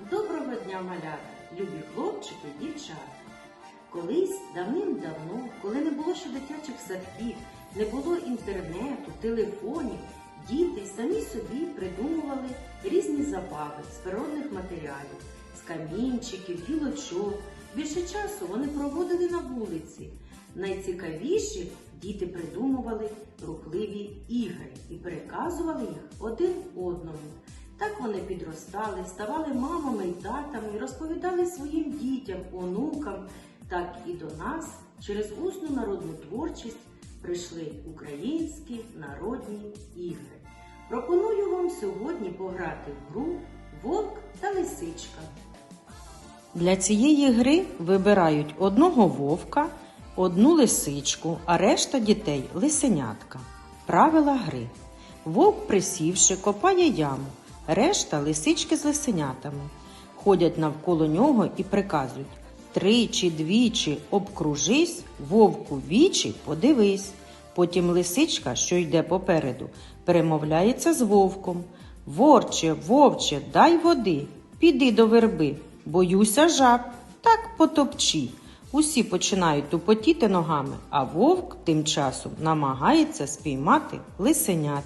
Доброго дня, малята, любі хлопчики дівчата. Колись давним-давно, коли не було ще дитячих садків, не було інтернету, телефонів, діти самі собі придумували різні забави з природних матеріалів, з камінчиків, гілочок. Більше часу вони проводили на вулиці. Найцікавіші діти придумували рухливі ігри і переказували їх один одному. Так вони підростали, ставали мамами і татами розповідали своїм дітям, онукам. Так і до нас через усну народну творчість прийшли українські народні ігри. Пропоную вам сьогодні пограти в гру Вовк та лисичка. Для цієї гри вибирають одного вовка, одну лисичку, а решта дітей лисенятка. Правила гри. Вовк, присівши, копає яму, решта лисички з лисенятами. Ходять навколо нього і приказують тричі, двічі обкружись, вовку вічі подивись. Потім лисичка, що йде попереду, перемовляється з вовком. Ворче, вовче, дай води, піди до верби, боюся жаб, так потопчі. Усі починають тупотіти ногами, а вовк тим часом намагається спіймати лисенят.